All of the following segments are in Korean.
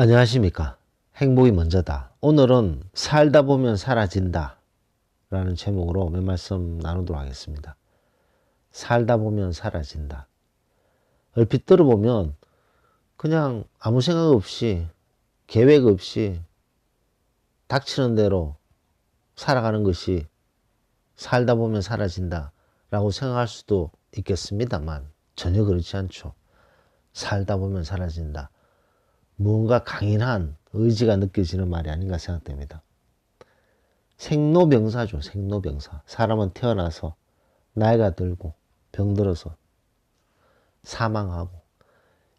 안녕하십니까. 행복이 먼저다. 오늘은 살다 보면 사라진다. 라는 제목으로 몇 말씀 나누도록 하겠습니다. 살다 보면 사라진다. 얼핏 들어보면 그냥 아무 생각 없이 계획 없이 닥치는 대로 살아가는 것이 살다 보면 사라진다. 라고 생각할 수도 있겠습니다만 전혀 그렇지 않죠. 살다 보면 사라진다. 무언가 강인한 의지가 느껴지는 말이 아닌가 생각됩니다. 생로병사죠. 생로병사. 사람은 태어나서 나이가 들고 병들어서 사망하고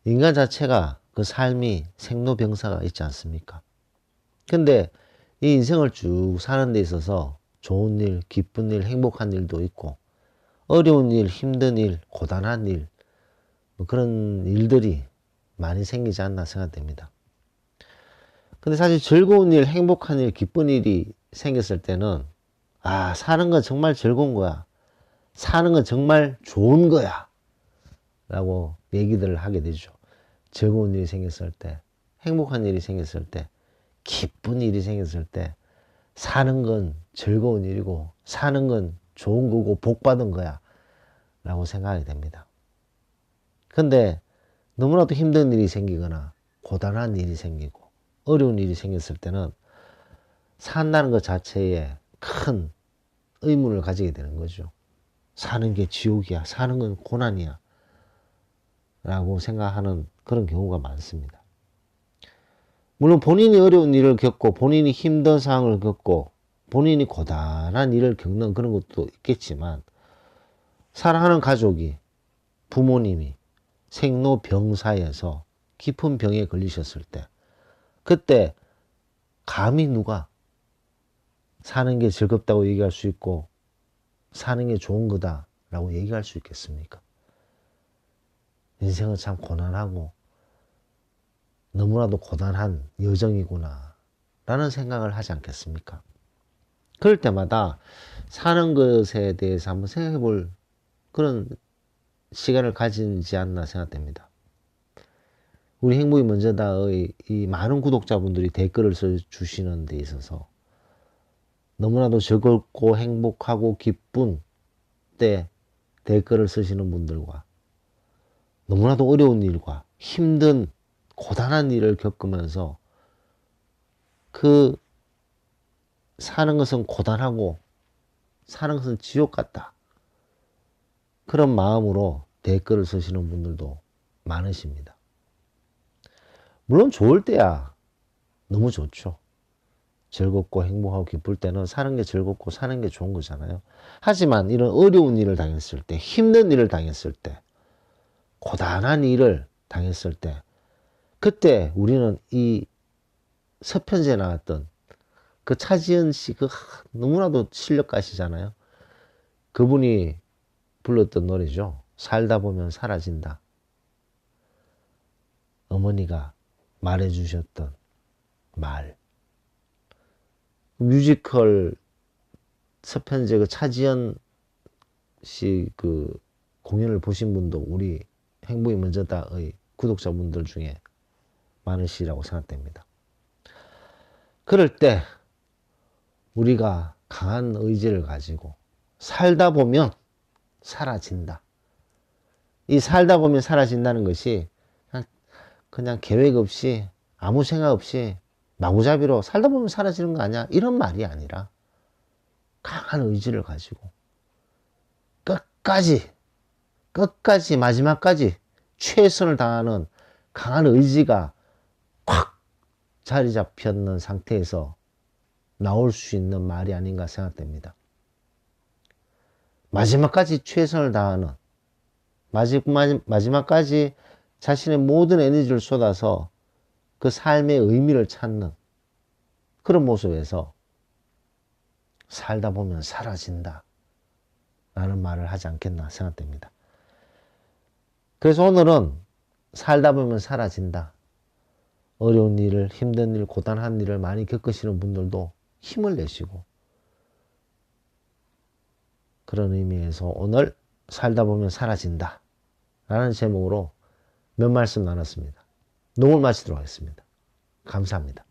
인간 자체가 그 삶이 생로병사가 있지 않습니까? 근데 이 인생을 쭉 사는 데 있어서 좋은 일, 기쁜 일, 행복한 일도 있고 어려운 일, 힘든 일, 고단한 일, 뭐 그런 일들이 많이 생기지 않나 생각됩니다. 근데 사실 즐거운 일, 행복한 일, 기쁜 일이 생겼을 때는 아, 사는 건 정말 즐거운 거야. 사는 건 정말 좋은 거야. 라고 얘기들을 하게 되죠. 즐거운 일이 생겼을 때, 행복한 일이 생겼을 때, 기쁜 일이 생겼을 때, 사는 건 즐거운 일이고, 사는 건 좋은 거고, 복 받은 거야. 라고 생각하게 됩니다. 근데 너무나도 힘든 일이 생기거나 고단한 일이 생기고 어려운 일이 생겼을 때는 산다는 것 자체에 큰 의문을 가지게 되는 거죠. 사는 게 지옥이야. 사는 건 고난이야. 라고 생각하는 그런 경우가 많습니다. 물론 본인이 어려운 일을 겪고 본인이 힘든 상황을 겪고 본인이 고단한 일을 겪는 그런 것도 있겠지만 사랑하는 가족이 부모님이 생로병사에서 깊은 병에 걸리셨을 때, 그때 감히 누가 사는 게 즐겁다고 얘기할 수 있고, 사는 게 좋은 거다라고 얘기할 수 있겠습니까? 인생은 참 고난하고, 너무나도 고단한 여정이구나, 라는 생각을 하지 않겠습니까? 그럴 때마다 사는 것에 대해서 한번 생각해 볼 그런 시간을 가지지 않나 생각됩니다. 우리 행복이 먼저다의 이 많은 구독자분들이 댓글을 써주시는 데 있어서 너무나도 즐겁고 행복하고 기쁜 때 댓글을 쓰시는 분들과 너무나도 어려운 일과 힘든 고단한 일을 겪으면서 그 사는 것은 고단하고 사는 것은 지옥 같다. 그런 마음으로 댓글을 쓰시는 분들도 많으십니다. 물론 좋을 때야 너무 좋죠. 즐겁고 행복하고 기쁠 때는 사는 게 즐겁고 사는 게 좋은 거잖아요. 하지만 이런 어려운 일을 당했을 때, 힘든 일을 당했을 때, 고단한 일을 당했을 때, 그때 우리는 이 서편지에 나왔던 그 차지은 씨, 그 너무나도 실력가시잖아요. 그분이 불렀던 노래죠. 살다 보면 사라진다. 어머니가 말해주셨던 말. 뮤지컬 서편제 그 차지연 씨 그 공연을 보신 분도 우리 행복이 먼저다의 구독자분들 중에 많으시라고 생각됩니다. 그럴 때 우리가 강한 의지를 가지고 살다 보면 사라진다. 이 살다 보면 사라진다는 것이 그냥, 그냥 계획 없이 아무 생각 없이 마구잡이로 살다 보면 사라지는 거 아니야? 이런 말이 아니라 강한 의지를 가지고 끝까지 끝까지 마지막까지 최선을 다하는 강한 의지가 콱 자리 잡혔는 상태에서 나올 수 있는 말이 아닌가 생각됩니다. 마지막까지 최선을 다하는 마지막, 마지막까지 자신의 모든 에너지를 쏟아서 그 삶의 의미를 찾는 그런 모습에서 살다 보면 사라진다. 라는 말을 하지 않겠나 생각됩니다. 그래서 오늘은 살다 보면 사라진다. 어려운 일을, 힘든 일, 고단한 일을 많이 겪으시는 분들도 힘을 내시고 그런 의미에서 오늘 살다 보면 사라진다. 라는 제목으로 몇 말씀 나눴습니다. 녹을 마치도록 하겠습니다. 감사합니다.